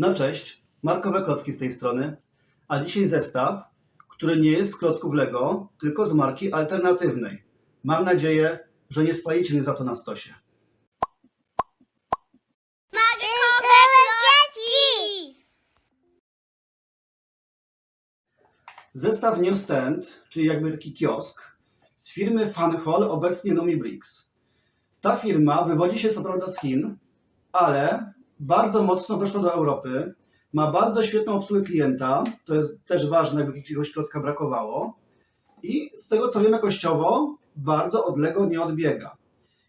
No cześć, markowe klocki z tej strony, a dzisiaj zestaw, który nie jest z klocków Lego, tylko z marki alternatywnej. Mam nadzieję, że nie spalicie mnie za to na stosie. Markowe klocki! Zestaw Newstand, czyli jakby taki kiosk, z firmy Funhall, obecnie Numi Bricks. Ta firma wywodzi się co prawda z Chin, ale bardzo mocno weszła do Europy, ma bardzo świetną obsługę klienta, to jest też ważne, jakby jakiegoś klocka brakowało i z tego co wiem jakościowo, bardzo od Lego nie odbiega.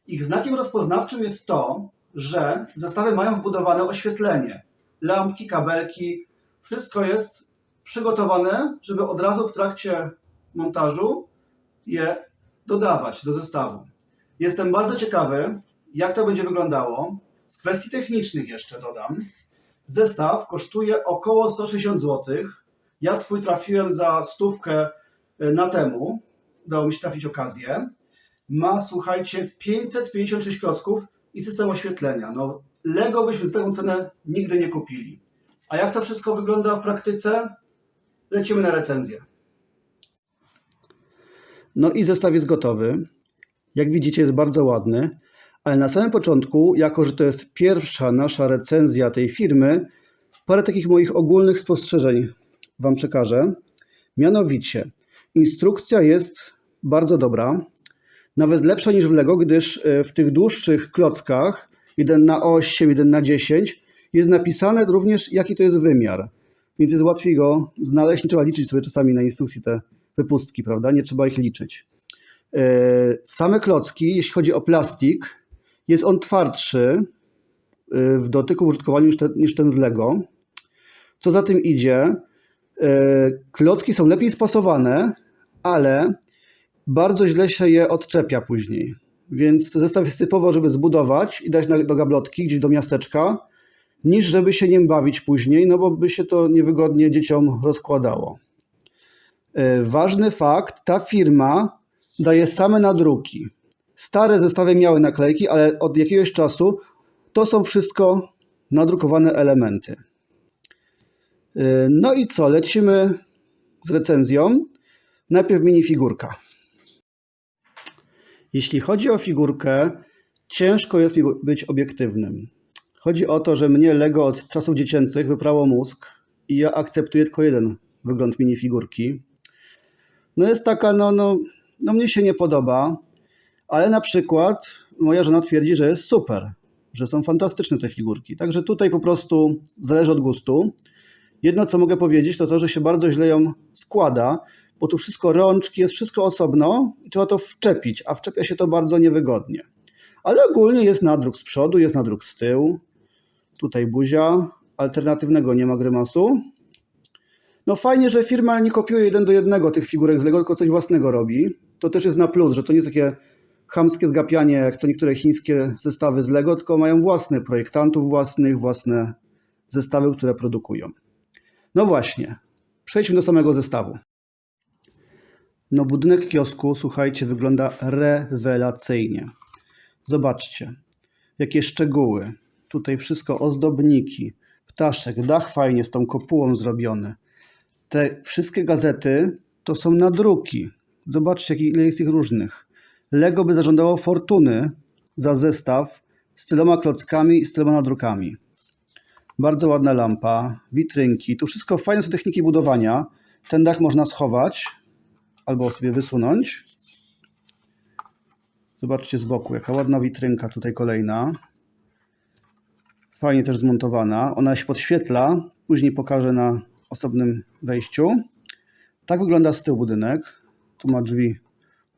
Ich znakiem rozpoznawczym jest to, że zestawy mają wbudowane oświetlenie, lampki, kabelki, wszystko jest przygotowane, żeby od razu w trakcie montażu je dodawać do zestawu. Jestem bardzo ciekawy, jak to będzie wyglądało. Z kwestii technicznych jeszcze dodam. Zestaw kosztuje około 160 zł. Ja swój trafiłem za stówkę y, na temu. Udało mi się trafić okazję. Ma, słuchajcie, 556 klocków i system oświetlenia. No, Lego byśmy z taką cenę nigdy nie kupili. A jak to wszystko wygląda w praktyce? Lecimy na recenzję. No i zestaw jest gotowy. Jak widzicie, jest bardzo ładny, ale na samym początku, jako że to jest pierwsza nasza recenzja tej firmy, parę takich moich ogólnych spostrzeżeń Wam przekażę. Mianowicie, instrukcja jest bardzo dobra, nawet lepsza niż w Lego, gdyż e, w tych dłuższych klockach, 1 na 8, 1 na 10, jest napisane również, jaki to jest wymiar. Więc jest łatwiej go znaleźć. Nie trzeba liczyć sobie czasami na instrukcji te wypustki, prawda? Nie trzeba ich liczyć. E, Same klocki, jeśli chodzi o plastik, jest on twardszy e, w dotyku, w użytkowaniu niż ten, niż ten z Lego. Co za tym idzie, e, klocki są lepiej spasowane, ale bardzo źle się je odczepia później. Więc zestaw jest typowo, żeby zbudować i dać do gablotki, gdzieś do miasteczka, niż żeby się nim bawić później, no bo by się to niewygodnie dzieciom rozkładało. E, Ważny fakt, ta firma daje same nadruki. Stare zestawy miały naklejki, ale od jakiegoś czasu to są wszystko nadrukowane elementy. E, No i co, lecimy z recenzją. Najpierw minifigurka. Jeśli chodzi o figurkę, ciężko jest mi być obiektywnym. Chodzi o to, że mnie Lego od czasów dziecięcych wyprało mózg i ja akceptuję tylko jeden wygląd minifigurki. No jest taka, no, no, no mnie się nie podoba, ale na przykład moja żona twierdzi, że jest super, że są fantastyczne te figurki. Także tutaj po prostu zależy od gustu. Jedno, co mogę powiedzieć, to to, że się bardzo źle ją składa, bo tu wszystko rączki, jest wszystko osobno i trzeba to wczepić, a wczepia się to bardzo niewygodnie. Ale ogólnie jest nadruk z przodu, jest nadruk z tyłu. Tutaj buzia. Alternatywnego nie ma grymasu. No fajnie, że firma nie kopiuje jeden do jednego tych figurek z Lego, tylko coś własnego robi. To też jest na plus, że to nie jest takie chamskie zgapianie, jak to niektóre chińskie zestawy z Lego, tylko mają własne projektantów własnych, własne zestawy, które produkują. No właśnie, przejdźmy do samego zestawu. No budynek kiosku, słuchajcie, wygląda rewelacyjnie. Zobaczcie, jakie szczegóły. Tutaj wszystko ozdobniki, ptaszek, dach fajnie z tą kopułą zrobiony. Te wszystkie gazety to są nadruki. Zobaczcie, ile jest ich różnych. Lego by zażądało fortuny za zestaw z tyloma klockami i z tyloma nadrukami. Bardzo ładna lampa, witrynki. Tu wszystko fajne są techniki budowania. Ten dach można schować albo sobie wysunąć. Zobaczcie z boku, jaka ładna witrynka tutaj kolejna. Fajnie też zmontowana. Ona się podświetla, później pokażę na osobnym wejściu. Tak wygląda z tyłu budynek. Tu ma drzwi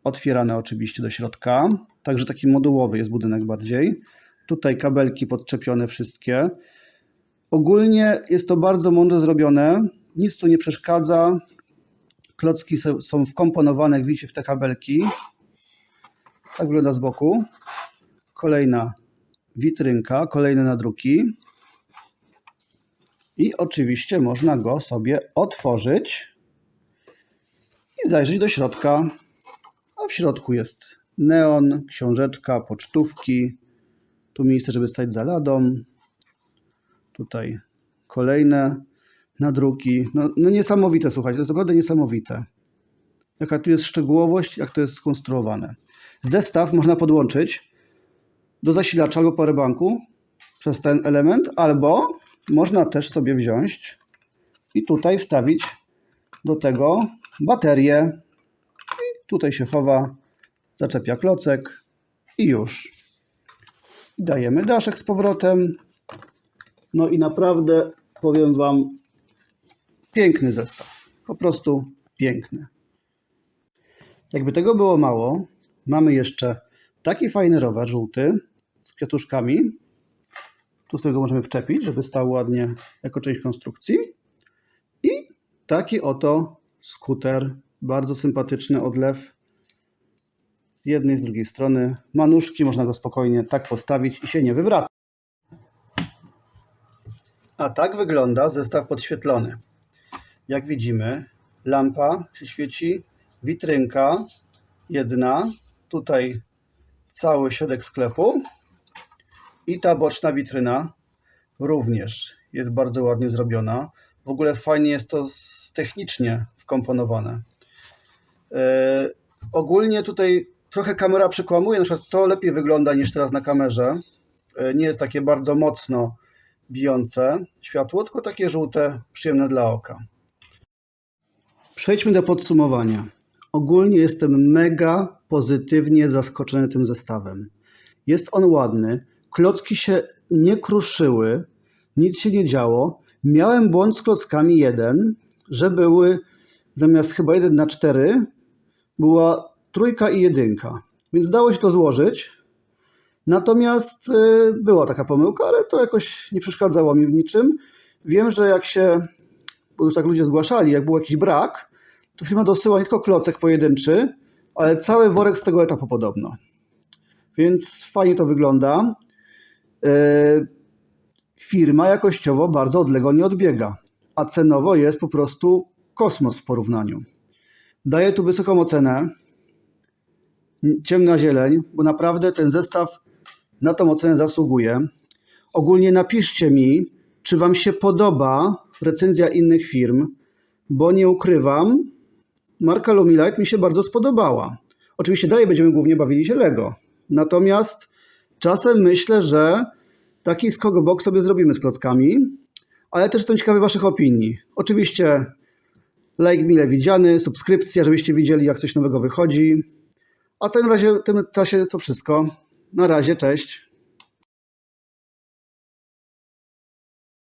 otwierane oczywiście do środka. Także taki modułowy jest budynek bardziej. Tutaj kabelki podczepione wszystkie. Ogólnie jest to bardzo mądrze zrobione. Nic tu nie przeszkadza. Klocki są- wkomponowane, jak widzicie, w te kabelki. Tak wygląda z boku. Kolejna witrynka, kolejne nadruki. I oczywiście można go sobie otworzyć i zajrzeć do środka. A w środku jest neon, książeczka, pocztówki. Tu miejsce, żeby stać za ladą. Tutaj kolejne nadruki. No, no niesamowite, słuchajcie, to jest naprawdę niesamowite. Jaka tu jest szczegółowość, jak to jest skonstruowane. Zestaw można podłączyć do zasilacza albo powerbanku przez ten element, albo można też sobie wziąć i tutaj wstawić do tego baterię. Tutaj się chowa, zaczepia klocek i już. I dajemy daszek z powrotem. No i naprawdę powiem Wam, piękny zestaw. Po prostu piękny. Jakby tego było mało, mamy jeszcze taki fajny rower żółty z kwiatuszkami. Tu sobie go możemy wczepić, żeby stał ładnie jako część konstrukcji. I taki oto skuter, bardzo sympatyczny odlew z jednej, z drugiej strony. Manuszki, można go spokojnie tak postawić i się nie wywraca. A tak wygląda zestaw podświetlony. Jak widzimy, lampa się świeci, witrynka jedna, tutaj cały środek sklepu i ta boczna witryna również jest bardzo ładnie zrobiona. W ogóle fajnie jest to technicznie wkomponowane. E, ogólnie tutaj trochę kamera przekłamuje, na przykład to lepiej wygląda niż teraz na kamerze. E, nie jest takie bardzo mocno bijące światło, tylko takie żółte, przyjemne dla oka. Przejdźmy do podsumowania. Ogólnie jestem mega pozytywnie zaskoczony tym zestawem. Jest on ładny, klocki się nie kruszyły, nic się nie działo. Miałem błąd z klockami jeden, że były zamiast chyba 1 na 4 była trójka i jedynka, więc dało się to złożyć. Natomiast y, była taka pomyłka, ale to jakoś nie przeszkadzało mi w niczym. Wiem, że jak się, bo już tak ludzie zgłaszali, jak był jakiś brak, to firma dosyła nie tylko klocek pojedynczy, ale cały worek z tego etapu podobno. Więc fajnie to wygląda. Y, Firma jakościowo bardzo odległo nie odbiega, a cenowo jest po prostu kosmos w porównaniu. Daję tu wysoką ocenę. Ciemna zieleń, bo naprawdę ten zestaw na tą ocenę zasługuje. Ogólnie napiszcie mi, czy Wam się podoba recenzja innych firm, bo nie ukrywam, marka Lumilight mi się bardzo spodobała. Oczywiście dalej będziemy głównie bawili się Lego. Natomiast czasem myślę, że taki skokbox sobie zrobimy z klockami, ale też jestem ciekawy Waszych opinii. Oczywiście like mile widziany, subskrypcja, żebyście widzieli jak coś nowego wychodzi. A w tym razie w tym czasie to wszystko. Na razie, cześć.